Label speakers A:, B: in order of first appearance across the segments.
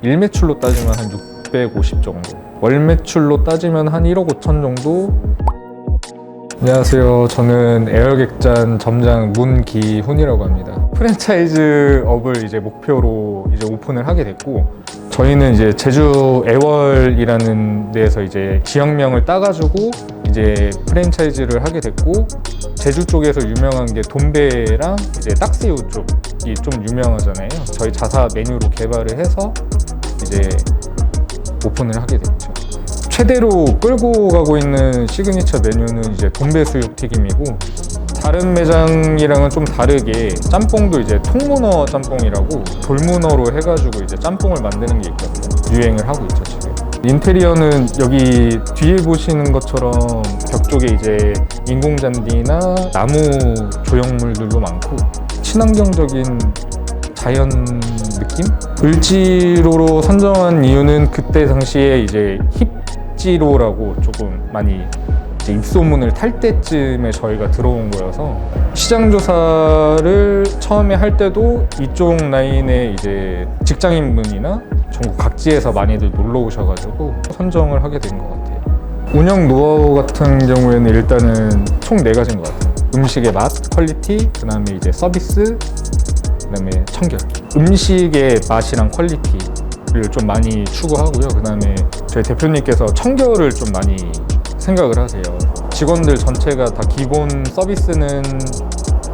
A: 일매출로 따지면 한 650 정도 월 매출로 따지면 한 1억 5천 정도. 안녕하세요. 저는 에어객잔 점장 문기훈이라고 합니다. 프랜차이즈 업을 이제 목표로 이제 오픈을 하게 됐고 저희는 이제 제주 애월이라는 데에서 이제 지역명을 따가지고 이제 프랜차이즈를 하게 됐고 제주 쪽에서 유명한 게 돈베랑 이제 딱새우 쪽이 좀 유명하잖아요. 저희 자사 메뉴로 개발을 해서 이제 오픈을 하게 됐죠. 최대로 끌고 가고 있는 시그니처 메뉴는 이제 돈베 수육 튀김이고 다른 매장이랑은 좀 다르게 짬뽕도 이제 통문어 짬뽕이라고 돌문어로 해가지고 이제 짬뽕을 만드는 게 있거든요. 유행을 하고 있죠 지금. 인테리어는 여기 뒤에 보시는 것처럼 벽 쪽에 이제 인공 잔디나 나무 조형물들도 많고 친환경적인 자연 느낌? 을지로로 선정한 이유는 그때 당시에 이제 힙지로라고 조금 많이 이제 입소문을 탈 때쯤에 저희가 들어온 거여서 시장 조사를 처음에 할 때도 이쪽 라인에 이제 직장인분이나 전국 각지에서 많이들 놀러 오셔가지고 선정을 하게 된 것 같아요. 운영 노하우 같은 경우에는 일단은 총 네 가지인 것 같아요. 음식의 맛, 퀄리티, 그 다음에 이제 서비스, 그 다음에 청결. 음식의 맛이랑 퀄리티를 좀 많이 추구하고요. 그 다음에 저희 대표님께서 청결을 좀 많이 생각을 하세요. 직원들 전체가 다 기본 서비스는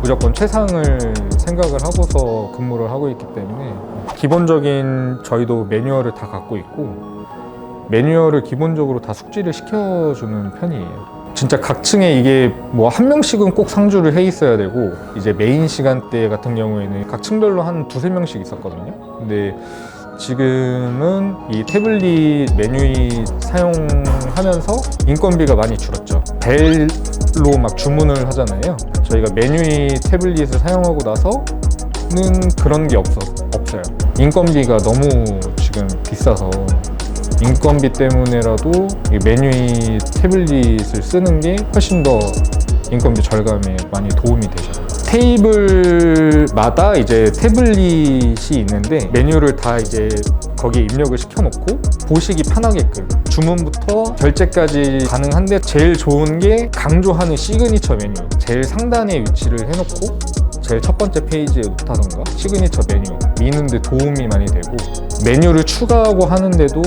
A: 무조건 최상을 생각을 하고서 근무를 하고 있기 때문에 기본적인 저희도 매뉴얼을 다 갖고 있고 매뉴얼을 기본적으로 다 숙지를 시켜주는 편이에요. 진짜 각 층에 이게 뭐 한 명씩은 꼭 상주를 해 있어야 되고 이제 메인 시간대 같은 경우에는 각 층별로 한 두세 명씩 있었거든요. 근데 지금은 이 태블릿 메뉴 사용하면서 인건비가 많이 줄었죠. 벨로 막 주문을 하잖아요. 저희가 메뉴 태블릿을 사용하고 나서는 그런 게 없어, 없어요. 인건비가 너무 지금 비싸서 인건비 때문에라도 이 메뉴 태블릿을 쓰는 게 훨씬 더 인건비 절감에 많이 도움이 되죠. 테이블마다 이제 태블릿이 있는데 메뉴를 다 이제 거기에 입력을 시켜놓고 보시기 편하게끔 주문부터 결제까지 가능한데 제일 좋은 게 강조하는 시그니처 메뉴. 제일 상단에 위치를 해놓고 제일 첫 번째 페이지에 놓다던가 시그니처 메뉴. 미는데 도움이 많이 되고 메뉴를 추가하고 하는데도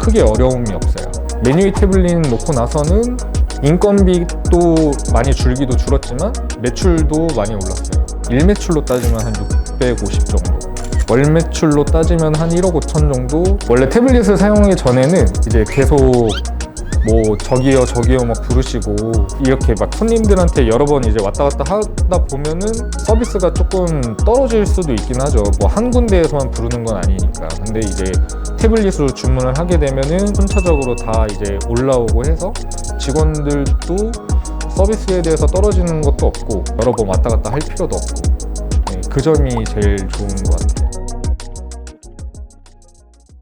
A: 크게 어려움이 없어요 메뉴 태블릿 놓고 나서는 인건비도 많이 줄기도 줄었지만 매출도 많이 올랐어요. 일 매출로 따지면 한 650 정도. 월 매출로 따지면 한 1억 5천 정도. 원래 태블릿을 사용하기 전에는 이제 계속 뭐 저기요 저기요 막 부르시고 이렇게 막 손님들한테 여러 번 이제 왔다 갔다 하다 보면은 서비스가 조금 떨어질 수도 있긴 하죠. 뭐 한 군데에서만 부르는 건 아니니까. 근데 이제 태블릿으로 주문을 하게 되면은 순차적으로 다 이제 올라오고 해서 직원들도 서비스에 대해서 떨어지는 것도 없고 여러 번 왔다 갔다 할 필요도 없고 네, 그 점이 제일 좋은 것 같아요.